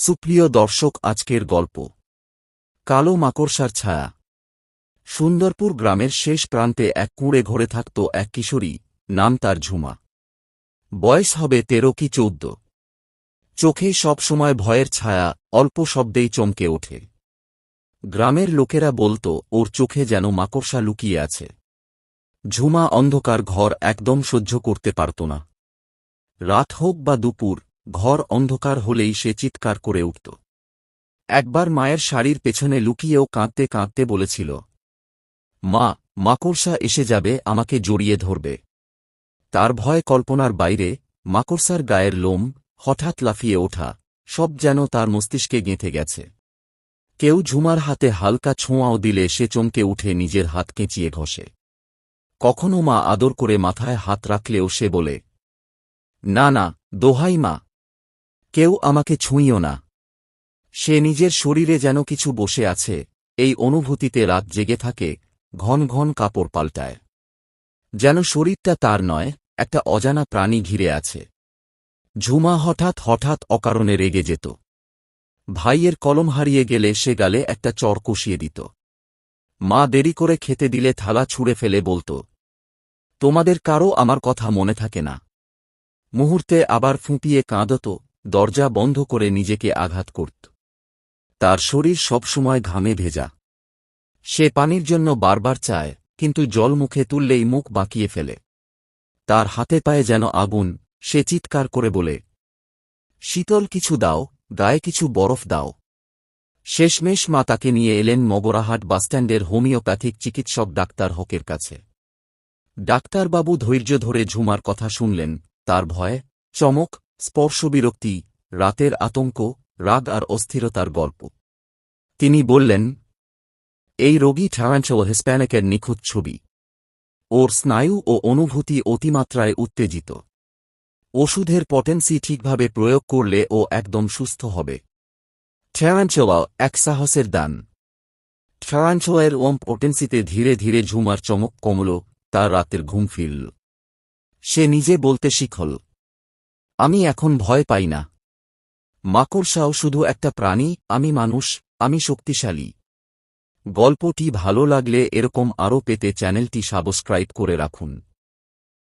সুপ্রিয় দর্শক, আজকের গল্প। কালো মাকড়সার ছায়া। সুন্দরপুর গ্রামের শেষ প্রান্তে এক কুঁড়ে ঘরে থাকত এক কিশোরী, নাম তার ঝুমা। বয়স হবে তেরো কি চৌদ্দ। চোখে সব সময় ভয়ের ছায়া, অল্প শব্দেই চমকে ওঠে। গ্রামের লোকেরা বলতো, ওর চোখে যেন মাকড়সা লুকিয়ে আছে। ঝুমা অন্ধকার ঘর একদম সহ্য করতে পারত না। রাত হোক বা দুপুর ঘর অন্ধকার হলেই সে চিৎকার করে উঠত। একবার মায়ের শাড়ির পেছনে লুকিয়েও কাঁদতে কাঁদতে বলেছিল, মা, মাকড়সা এসে যাবে, আমাকে জড়িয়ে ধরবে। তার ভয় কল্পনার বাইরে, মাকড়সার গায়ের লোম হঠাৎ লাফিয়ে ওঠা, সব যেন তার মস্তিষ্কে গেঁথে গেছে। কেউ ঝুমার হাতে হালকা ছোঁয়াও দিলে সে চমকে উঠে নিজের হাত কেঁচিয়ে ঘষে। কখনো মা আদর করে মাথায় হাত রাখলেও সে বলে, না না, দোহাই মা কেউ আমাকে ছুঁইও না। সে নিজের শরীরে যেন কিছু বসে আছে, এই অনুভূতিতে রাত জেগে থাকে, ঘন ঘন কাপড় পাল্টায়। যেন শরীরটা তার নয়, একটা অজানা প্রাণী ঘিরে আছে। ঝুমা হঠাৎ হঠাৎ অকারণে রেগে যেত। ভাইয়ের কলম হারিয়ে গেলে সে গালে একটা চর কষিয়ে দিত। মা দেরি করে খেতে দিলে থালা ছুঁড়ে ফেলে বলত, তোমাদের কারও আমার কথা মনে থাকে না। মুহূর্তে আবার ফুঁপিয়ে কাঁদত দরজা বন্ধ করে নিজেকে আঘাত করত। তার শরীর সবসময় ঘামে ভেজা। সে পানির জন্য বারবার চায়, কিন্তু জল মুখে তুললেই মুখ বাঁকিয়ে ফেলে। তার হাতে পায়ে যেন আগুন, সে চিৎকার করে বলে, শীতল কিছু দাও, গায়ে কিছু বরফ দাও। শেষমেশ মা তাকে নিয়ে এলেন মগরাহাট বাসস্ট্যান্ডের হোমিওপ্যাথিক চিকিৎসক ডাক্তার হকের কাছে। ডাক্তারবাবু ধৈর্য ধরে ঝুমার কথা শুনলেন, তার ভয়, চমক স্পর্শবিরক্তি, রাতের আতঙ্ক, রাগ আর অস্থিরতার গল্প। তিনি বললেন, এই রোগী ট্যারান্টল হিস্প্যানিকের নিখুঁত ছবি। ওর স্নায়ু ও অনুভূতি অতিমাত্রায় উত্তেজিত। ওষুধের পটেন্সি ঠিকভাবে প্রয়োগ করলে ও একদম সুস্থ হবে। ট্যারান্টলা এক সাহসের দান। ট্যারান্টলার ওম পটেন্সিতে ধীরে ধীরে ঝুমার চমক কমল, তার রাতের ঘুম ফিরল। সে নিজে বলতে শিখল আমি এখন ভয় পাই না। মাকড়সাও শুধু একটা প্রাণী, আমি মানুষ, আমি শক্তিশালী। গল্পটি ভালো লাগলে এরকম আরও পেতে চ্যানেলটি সাবস্ক্রাইব করে রাখুন।